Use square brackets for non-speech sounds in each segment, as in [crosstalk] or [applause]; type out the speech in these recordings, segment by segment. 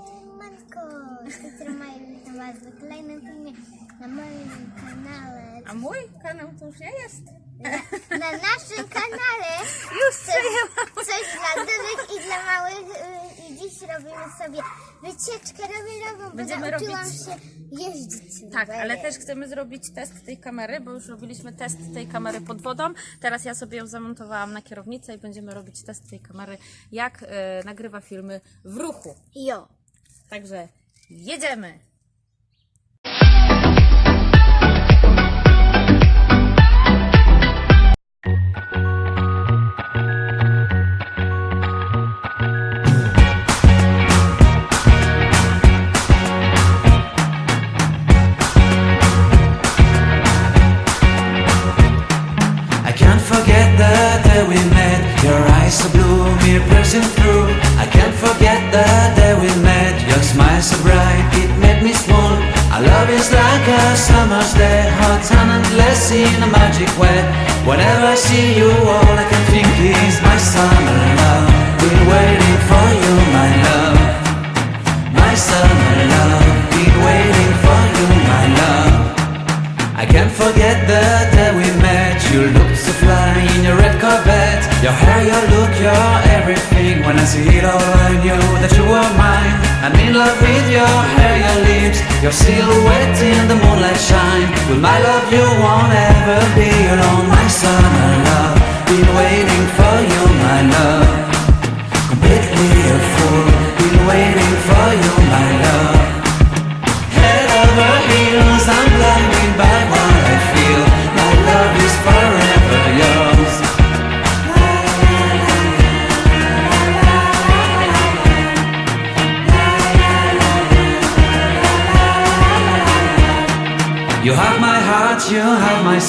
Siemanko, z tej strony witam Was w kolejnym filmie na moim kanale. A mój kanał to już nie jest. Na, na naszym kanale [laughs] Już coś, coś dla dużych i dla małych y, dziś robimy sobie wycieczkę rowerową, bo Będziemy nauczyłam robić- się jeździć Tak, rowerem. ale też chcemy zrobić test tej kamery, bo już robiliśmy test tej kamery pod wodą. Teraz ja sobie ją zamontowałam na kierownicę i będziemy robić test tej kamery, jak e, nagrywa filmy w ruchu. Jo. Także jedziemy!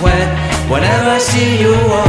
whenever I see you walk.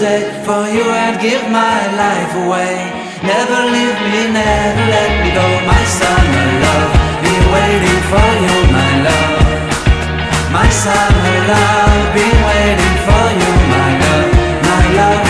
Tuesday. For you I'd give my life away. Never leave me, never let me go. My summer love, be waiting for you, my love. My summer love, be waiting for you, my love, my love.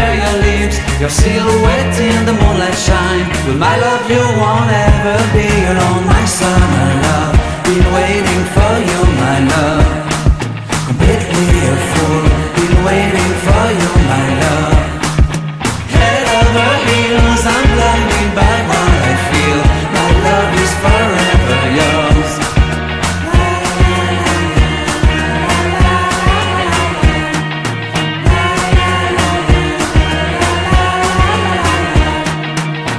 your silhouette in the moonlight shine. With my love, you won't ever be alone. My summer love,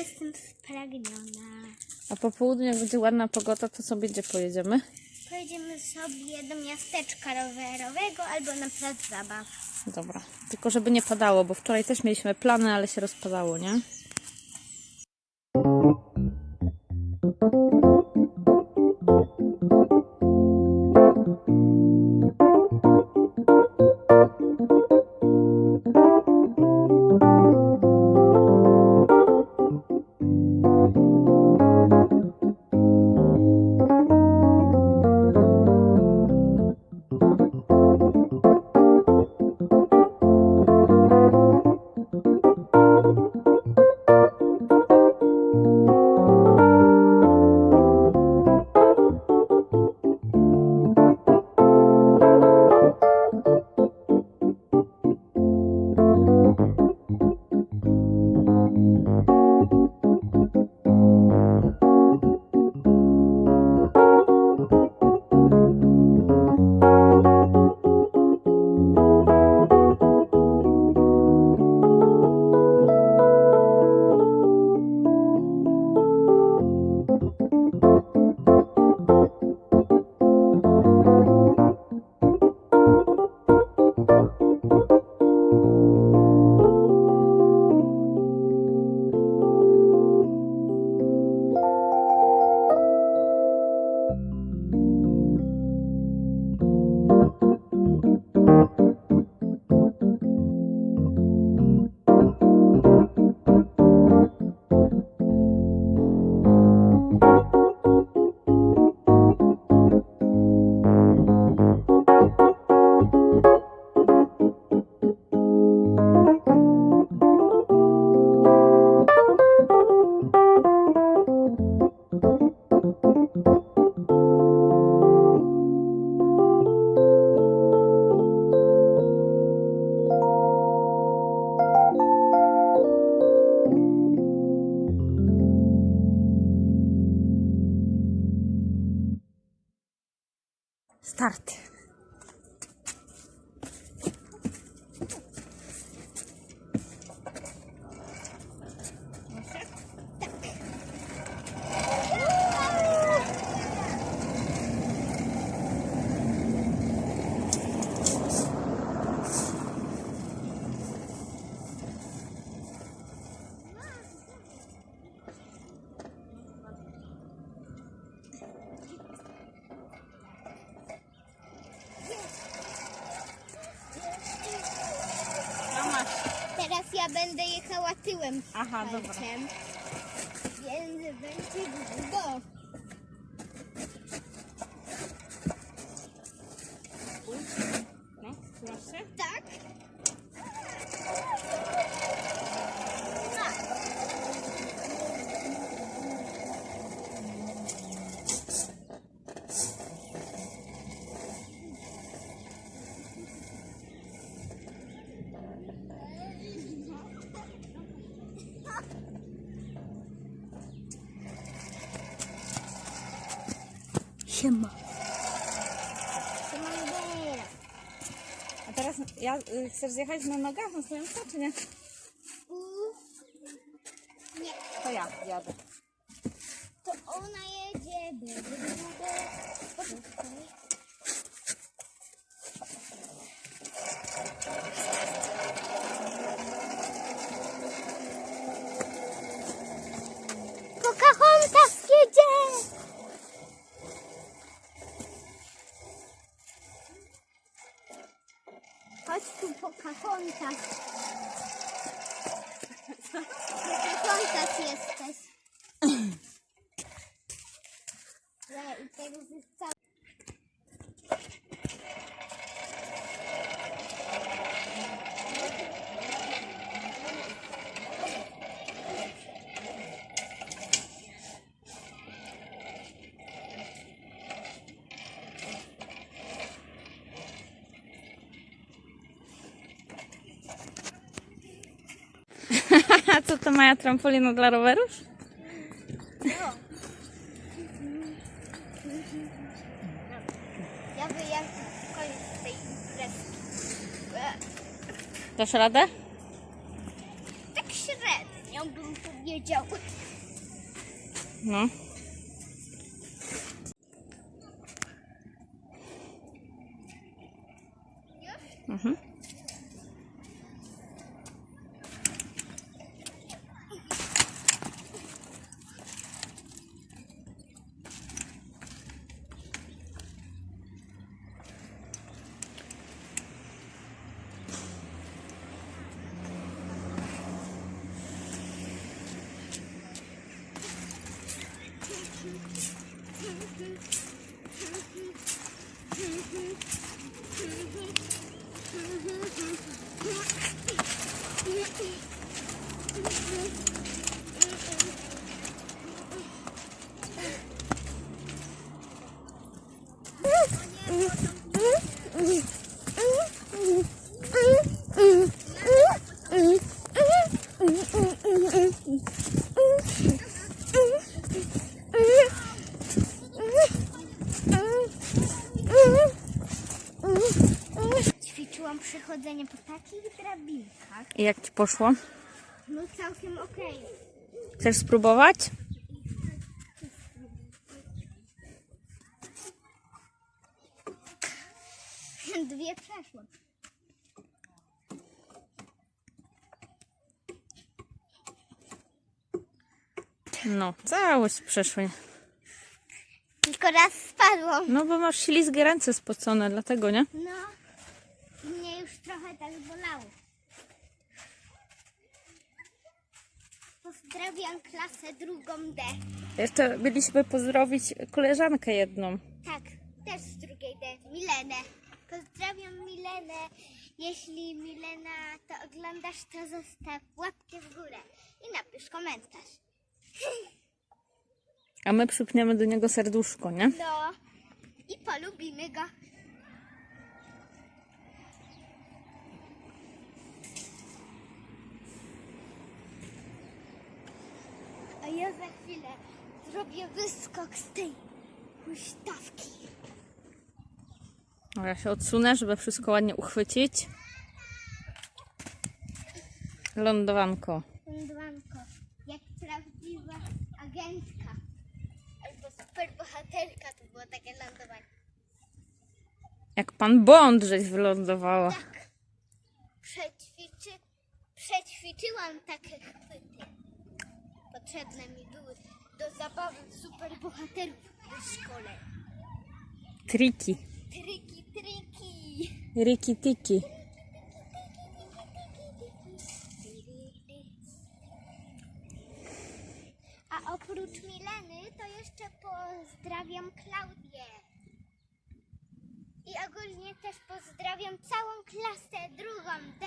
jestem spragniona. A po południu, jak będzie ładna pogoda, to sobie gdzie pojedziemy? Pojedziemy sobie do miasteczka rowerowego albo na plac zabaw. Dobra. Tylko żeby nie padało, bo wczoraj też mieliśmy plany, ale się rozpadało, nie? you. Aha, dobra. palcem. Więc będzie długo. No, trzymasz się? Tak? Siema. Siema. A teraz ja, y, chcesz zjechać na nogach na swoją czy nie? Nie, To ja jadę. Co to Maja trampolina dla rowerów? Ja wyjadę koniec tej imprezki. Dasz radę? Tak średnio bym powiedział. No. Mhm. I jak ci poszło? No całkiem okej. Chcesz spróbować? Dwie przeszłam. No, całość przeszły. Tylko raz spadłam. No bo masz ślizgie ręce spocone, dlatego, nie? No, i mnie już trochę tak bolało. Pozdrawiam klasę drugą D. Jeszcze byliśmy pozdrowić koleżankę jedną. Tak, też z drugiej D, Milenę. Pozdrawiam Milenę. Jeśli Milena to oglądasz, to zostaw łapkę w górę i napisz komentarz. [laughs] A my przypniemy do niego serduszko, nie? No i polubimy go. A ja za chwilę zrobię wyskok z tej huśtawki. Ja się odsunę, żeby wszystko ładnie uchwycić. Lądowanko. Lądowanko, jak prawdziwa agentka albo superbohaterka, to było takie lądowanie. Jak pan Bond żeś wylądowała. Tak, przećwiczy, przećwiczyłam takie chwyty. Potrzebne mi były do zabawy superbohaterów w szkole. Triki. Triki, triki. Ryki, tyki. A oprócz Mileny to jeszcze pozdrawiam Klaudię. I ogólnie też pozdrawiam całą klasę drugą D.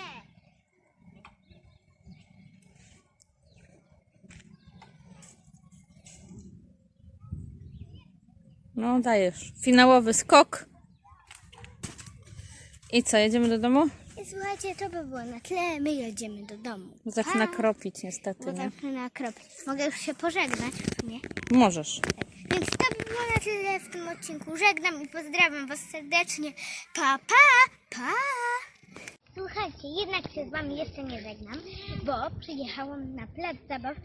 No, dajesz. Finałowy skok. I co, jedziemy do domu? I słuchajcie, to by było na tyle. My jedziemy do domu. Zaczyna Pa! kropić niestety, Bo nie? zaczyna kropić. Mogę już się pożegnać, nie? Możesz. Więc to by było na tyle w tym odcinku. Żegnam i pozdrawiam Was serdecznie. Pa, pa, pa! Słuchajcie, jednak się z Wami jeszcze nie żegnam, bo przyjechałam na plac zabaw,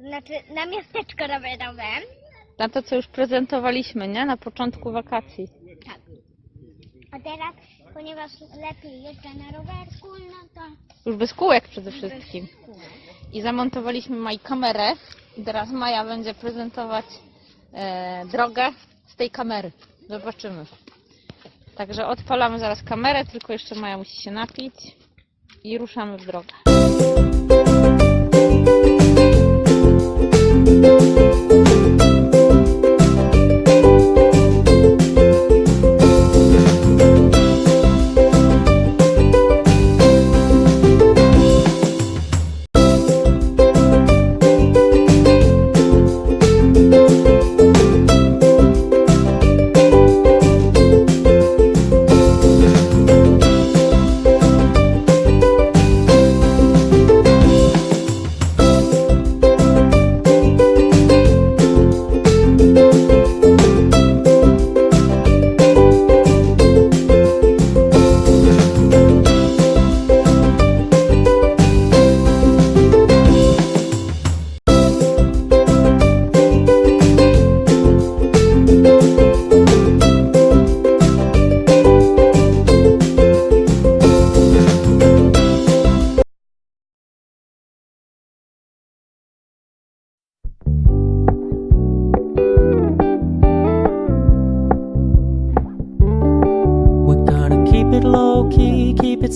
znaczy na miasteczko rowerowe. Na to, co już prezentowaliśmy, nie? Na początku wakacji. Tak. A teraz, ponieważ lepiej jeżdżę na rowerku, no to Już bez kółek przede wszystkim. I zamontowaliśmy Maj kamerę. I teraz Maja będzie prezentować e, drogę z tej kamery. Zobaczymy. Także odpalamy zaraz kamerę, tylko jeszcze Maja musi się napić. I ruszamy w drogę.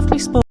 Softly spoken.